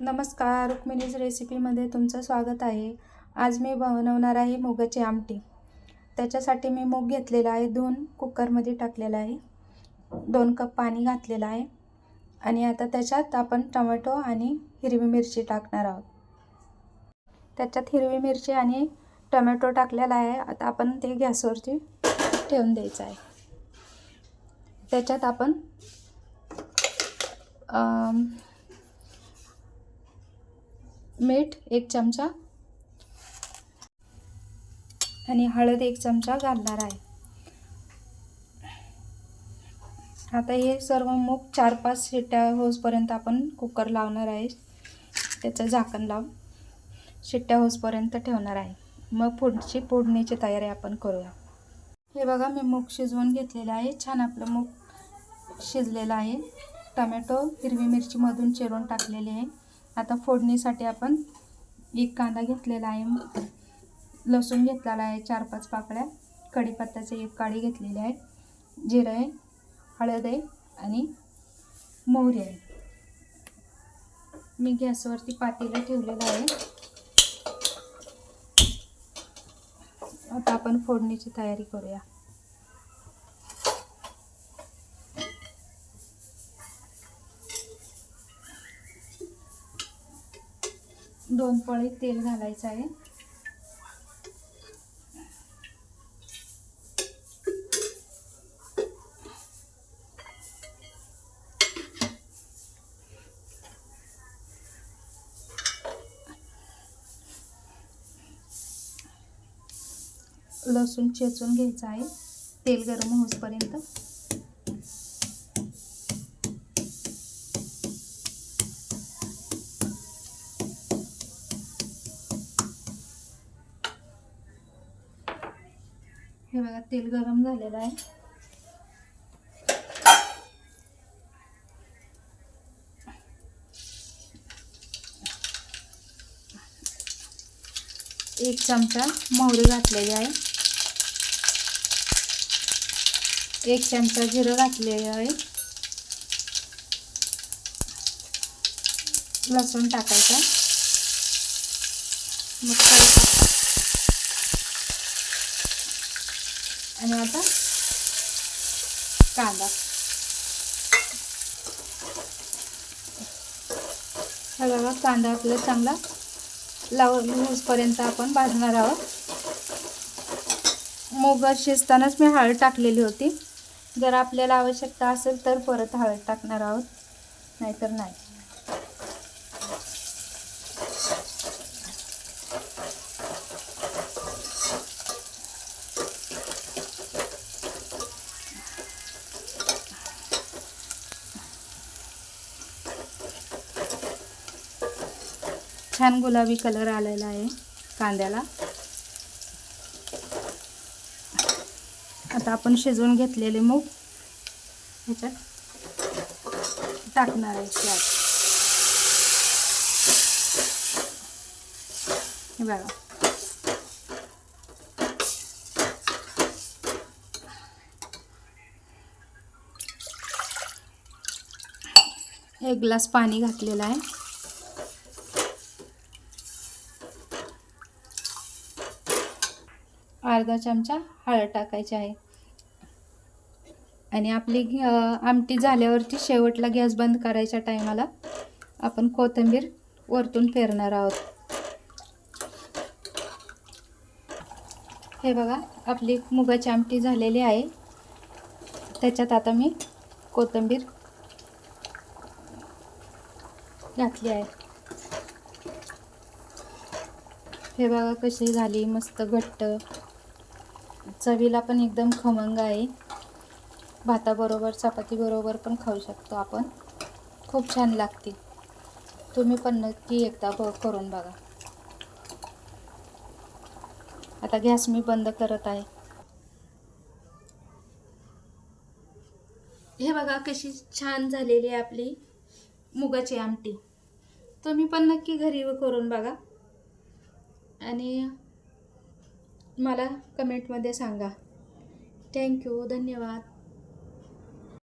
नमस्कार रुक्मिणीज रेसिपीमध्ये तुमचं स्वागत आहे. आज मी बनवणार आहे मुगाची आमटी. त्याच्यासाठी मी मूग घेतलेला आहे धुवून कुकरमध्ये टाकलेला आहे. दोन कप पाणी घातलेलं आहे. आणि आता त्याच्यात आपण टोमॅटो आणि हिरवी मिरची टाकणार आहोत. त्याच्यात हिरवी मिरची आणि टोमॅटो टाकलेला आहे. आता आपण ते गॅसवरती ठेवून द्यायचं आहे. त्याच्यात आपण मीठ एक चमचा आणि हळद एक चमचा घालणार आहे. आता हे सर्व मूग चार पाच शिट्ट्या होसपर्यंत आपण कुकर लावणार आहे. त्याचं झाकण लावून शिट्ट्या होसपर्यंत ठेवणार आहे. मग पुढची फोडणीची तयारी आपण करूया. हे बघा मी मूग शिजवून घेतलेलं आहे. छान आपलं मूग शिजलेलं आहे. टमॅटो हिरवी मिरची मधून चिरून टाकलेली आहे. आता फोडणीसाठी आपण एक कांदा घेतलेला आहे. लसूण घेतलेला आहे चार पाच पाकळ्या. कढीपत्त्याचे एक काळी घेतलेली आहे. जिरं आहे हळद आहे आणि मोहरी आहे. मी गॅसवरती पातेलं ठेवलेलं आहे. आता आपण फोडणीची तयारी करूया. दोन पळी तेल घालायचं आहे. लसूण चेचून घ्यायचं आहे. तेल गरम होसपर्यंत हे बघा तेल गरम झालेलं आहे. एक चमचा मोहरी घातलेली आहे. एक चमचा जिरं घातलेलं आहे. लसूण टाकायचा. मग आणि आता कांदा. हा बघा कांदा आपला चांगला लाव लूजपर्यंत आपण भाजणार आहोत. मोगर शिजतानाच मी हळद टाकलेली होती. जर आपल्याला आवश्यकता असेल तर परत हळद टाकणार आहोत. नाहीतर नाही. छान गुलाबी कलर आलेला आहे कांद्याला. आता आपण शिजवून घेतलेले मूग ह्याच्यात टाकणार आहे स्लॅब हे बघा. एक ग्लास पाणी घातलेलं आहे. अर्धा चमचा हळद टाकायची आहे. आणि आपली आमटी झाल्यावरती शेवटला गॅस बंद करायच्या टायमाला आपण कोथिंबीर वरतून पेरणार आहोत. हे बघा आपली मुगाची आमटी झालेली आहे. त्याच्यात आता मी कोथिंबीर घातली आहे. हे बघा कशी झाली मस्त घट्ट. चवीला पण एकदम खमंग आहे. भाताबरोबर चपातीबरोबर पण खाऊ शकतो आपण. खूप छान लागते तुम्ही पण नक्की एकदा ब करून बघा. आता गॅस मी बंद करत आहे. हे बघा कशी छान झालेली आहे आपली मुगाची आमटी. तुम्ही पण नक्की घरी करून बघा. आणि मला कमेंटमध्ये सांगा. थँक्यू धन्यवाद.